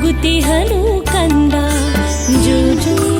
ನಗುತಿಹನು ಕಂದ ಜೂಜು ಜೂಜು